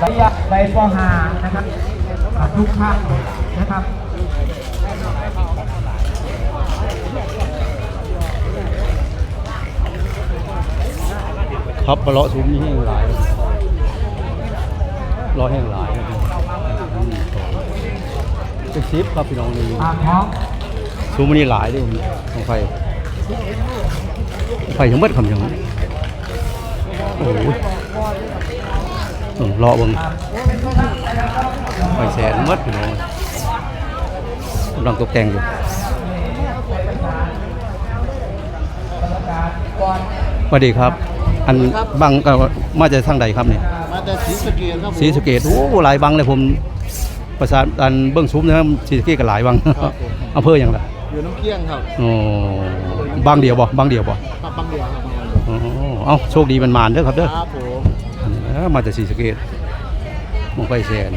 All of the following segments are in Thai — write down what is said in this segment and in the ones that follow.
ใบยาใบฟอหานะครับทุกท่านนะครับครับมาเลาะซุ้มนี่แห้งหลายเลาะแห้งหลายครับเป็นชิปครับพี่น้องนี่อ่างท้องซุ้มนี่หลายด้วยของไฟไฟทั้งหมดคำยังโอ้โห เออเลาะเบังไฟแสนหมดพี่น้องกำลังตกแต่งอยู่สวัสดีครับ อันบังก็มาจากทางใดครับเนี่ยมาแต่ศรีสะเกษครับผมศรีสะเกดโอ้หลายบังเลยผมประสานอันเบื้องซุ้มนะครับศรีสะเกดก็หลายบังครับผมอำเภออย่างละอยู่น้ำเกี้ยงครับโอ้บังเดียวบ่บังเดียวบ่ปะปังเดียวครับปังเดียวอ๋อเอ้าโชคดีมันมานเด้อครับเด้อครับผมเออ มาจากศรีสะเกดมองไปแสน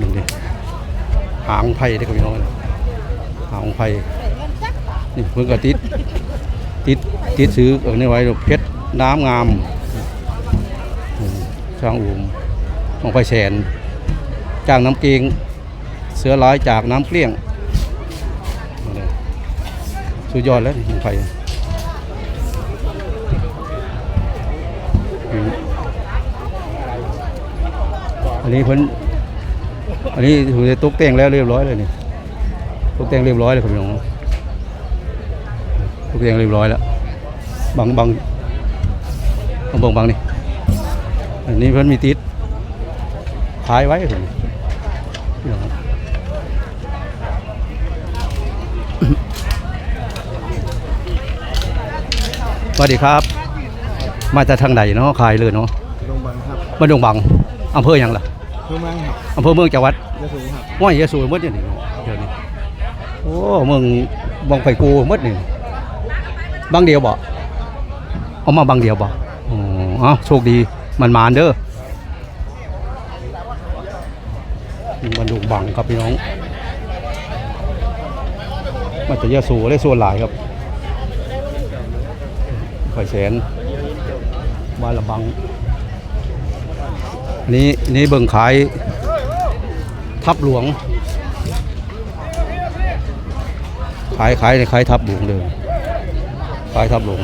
นี่ดิหางไผ่ได้อครับพี่น้องหางไผ่นี่เพิ่งกระติดติดติดซื้อเอานี่ไว้เพชรน้ำงามช่างอุ่มมองไปแสนจ้างน้ำเกงเสือร้ายจากน้ำเกลี้ยง สุดยอดแล้วนี่ไปอืมอันนี้เพิ่นอันนี้ถูกตุกแต่งแล้วเรียบร้อยเลยนี่ตุกแต่งเรียบร้อยเลยครับพี่น้องตกแต่งเรียบร้อยแล้วบังบังบังบังบังนี่อันนี้เพิ่นมีติดขายไว้ผมพี่น้อง สวัสดีครับ มาจากทางไหนเนาะขายเลยเนาะโรงพยาบาลครับบ้านดงบังอำเภอหยังล่ะเพื่อมั่งครับอำเภอเมืองจังหวัดยะโสครับว่ายะโสหมดเนี่ยนี่เดี๋ยวนี้โอ้เมืองบางไฟกูหมดนี่บางเดียวบ่เอามาบางเดียวบ่อ๋อเอาโชคดีมันมานเด้อมันดูบังครับพี่น้องมันจะยะโสได้ส่วนหลายครับ ไฟแสนบ้านละบังอันนี้อันนี่เบิ่งขายทับหลวง ขายขายในขายทับหลวงเลยขายทับหลวง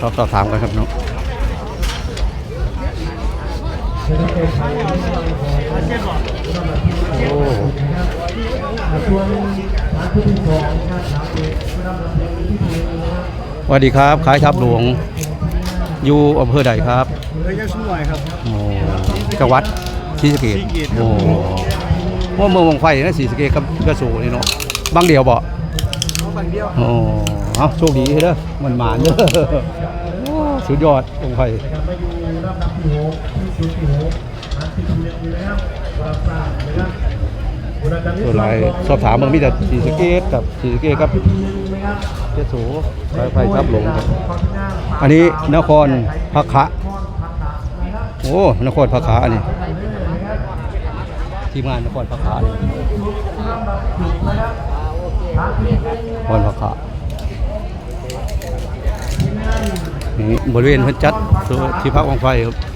สอบสอบถามกันครับเนาะ โอ้สวัสดีครับขายทับหลวง อยู่อำเภอใดครับเฮ้ยยังช่วยครับโอ้จังหวัดศรีสะเกษศรีสะเกษครับโอ้ว่าเมืองวังไฟนะศรีสะเกษกับกระสูนี่เนาะบางเดียวบ่เอาบางเดียวโอ้เอาโชคดีเด้อมันหมานเด้อโอ้สุดยอดวังไฟ ส่วนไรสอบถามมันมีแต่ศรีสเกษกับศรีสเกษกับกระสูสายไฟทับหลงครับอันนี้นครพักขะโอ้นครพักขะอันนี้ทีมงานนครพักขาเลยนครพักขานี่บริเวณเพิ่นจัดตัวที่พักวังไฟครับ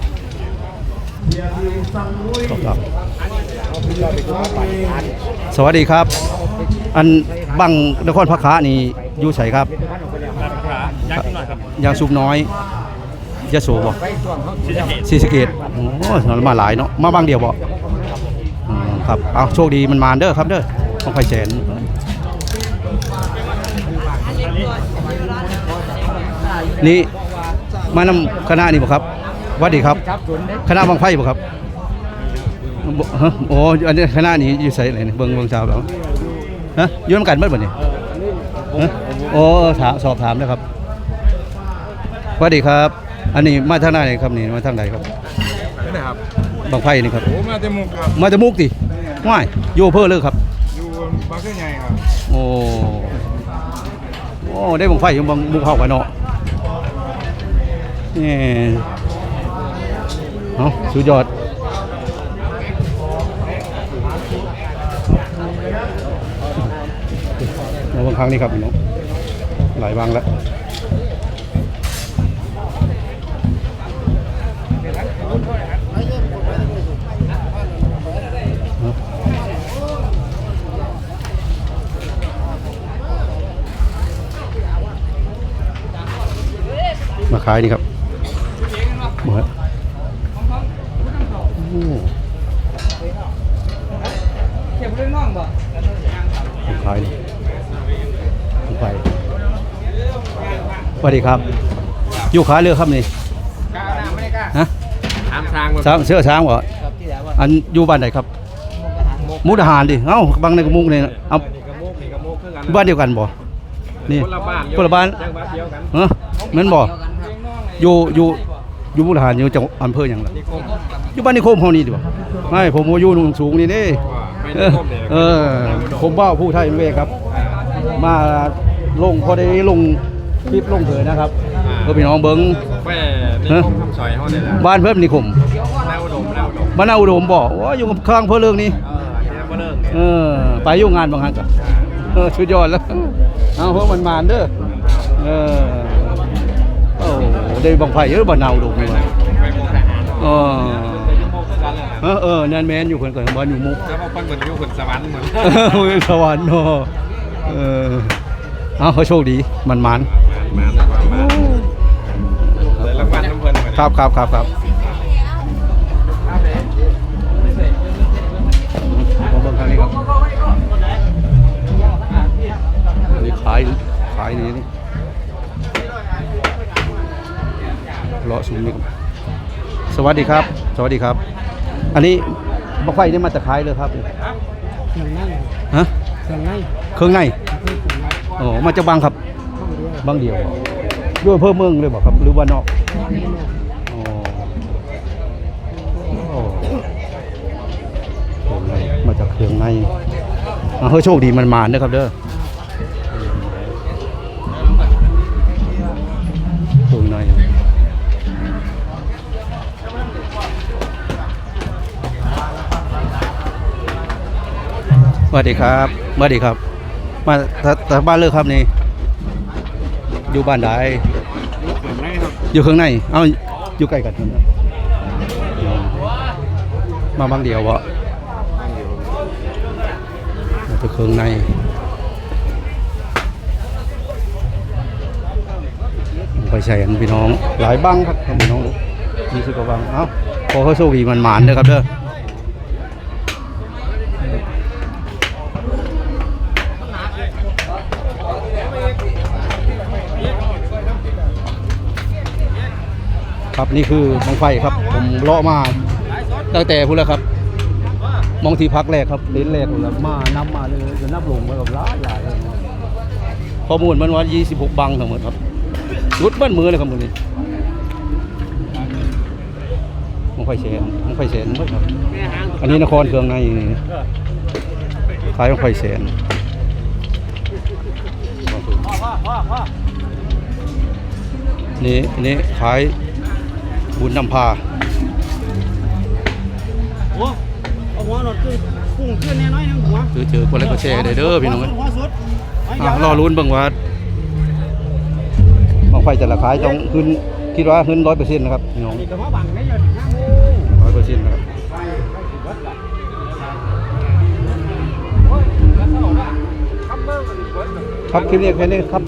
ขอบคุณสวัสดีครับ อันบังนครพักขานี่อยู่ไสครับยางสูบน้อยยะโสบ่ศรีสะเกดโอ้มาหลายเนาะมาบางเดียวบ่อืมครับเอาโชคดีมันมาเด้อครับเด้อของไฟแสนนี่มานำคณะนี่บ่ครับห วัดดีครับคณะบางไฟบ่ครับบ่ฮะโอ้อันนี้คณะนี้อยู่ไสไหนนี่เบิ่งเบิ่งชาวแล้วฮะอยู่นำกันเบิดบ่นี่ฮะโอ้ถามสอบถามนะครับหวัดดีครับ อันนี้มาทางไหนครับนี่มาทางไหนครับนี่นะครับบางไฟนี่ครับโอ้มาแต่มุกครับมาจากมุกดิว่ายอยู่อำเภอเลยครับอยู่บางเส้นใหญ่ครับโอ้โอ้ได้บังไฟอยู่บังมุกเข้ากันเนาะนี่ เอาสุดยอดมาบางครั้งนี้ครับพี่น้องหลายบางแล้วมาขายนี่ครับ เก็บเรื่องน้องบ่ผมขายนี่ผมขายสวัสดีครับ อยู่ขายเรือครับนี่กล้าน้ำไม่ได้กล้าฮะถามทางช้างเสื้อช้างเหรอครับที่แล้วว่าอันอยู่บ้านไหนครับ มุกดาหารดิ เอ้าบางในกมุกเนี่ยเอานี่กระโมกนี่กระโมกคือกันบ้านเดียวกันบ่ นี่คนละบ้านคนละบ้านจังหวัดเดียวกันเออแม่นบ่ อยู่อยู่ อยู่มุกดาหารอยู่จังอำเภอหยังล่ะนี่คมอยู่บ้านนิคมเฮานี่ดิบ่ไม่ผมอยู่นุ่งสูงนี่เด้ว่าไม่เอได้อคมเลยเออผมว่าผู้ไทยเวยครับ มาลงพอได้ลงคลิปลงเผยนะครับเพื่อพี่น้องเบิ่งแม่นี่คมคำซอยเขาเนี่ยแหละบ้านเพิ่มนิคมแนวอุดมแนวอุดมบ้านนาอุดมบ่ว่าอยู่ข้างเพื่อเรื่องนี้เอออันนี้ก็เลิกเนี่ยเออไปอยู่งานบางครั้งก็เออสุดยอดแล้วเอาเพราะมันมานเด้อเออโอ้ ได้บังไฟเยอะบ้านนาอุดมเลยไปมุกทหารเออไปยุโมกคือกันเลยเออเออนั่นแม่นอยู่เพิ่นก็บ้านอยู่มุกแล้วพอคนเหมือนอยู่คนสวรรค์เหมือนเออเมืองสวรรค์เนาะเออเอาเขาโชคดีมันมันมาดีกว่ามาเลยรางวัลน้ำเพลินมาครับครับครับครับมาเบิ่งทางนี้ครับอันนี้ขายขายนี่นี่ เลาะสูงนี่ครับสวัสดีครับ สวัสดีครับ อันนี้บักไฟนี่มาจะขายเลยครับเครื่องในฮะเครื่องในเครื่องในอ๋อมาจากบางครับบางเดียวด้วยเพิ่มเมืองเลยบอกครับ หรือว่านอกอ๋อโอ้เครื่องในมาจากเครื่องในอ่าเฮ้ยโชคดีมันมาเด้อครับเด้อ สวัสดีครับสวัสดีครับ มาถ้าถ้าบ้านเลิกครับนี่ อยู่บ้านใดเหมือนไงครับอยู่ข้างในเอาอยู่ใกล้กันครับมาบางเดียววะมาจากเครื่องในไปใส่กันพี่น้อง หลายบังครับพี่น้องมีสิบกว่าบังเอ้าขอเขาโชคดีมันหมานเด้อครับเด้อ ครับนี่คือบังไฟครับ ผมเลาะมาตั้งแต่พูดแล้วครับ มองที่พักแรกครับเต็นท์แรกพู้นแล้วมานำมาเลยจะนับลงมากับหลายหลายเลยข้อมูลมันว่า26 บังทั้งหมดครับรุดบิ้ลมือเลยครับมือนี้บังไฟแสนบังไฟแสนครับอันนี้นครเครื่องในขายบังไฟแสนนี่นนี้ขาย บุญนำพาโอ้เอาหัวหนดคือพุ่งขึ้นแน่น้อยนึงหัวคือเจอคนแล้วก็แชร์ได้เด้อพี่น้องเอ้ยหัวสุดอะรอลุ้นเบิ่งว่าบางไฟแต่ละขายต้องขึ้นคิดว่าขึ้นร้อยเปอร์เซ็นต์นะครับพี่น้องนี่ก็มาบังได้เลยนะร้อยเปอร์เซ็นต์นะครับครับคลิปนี้แค่นี้ครับ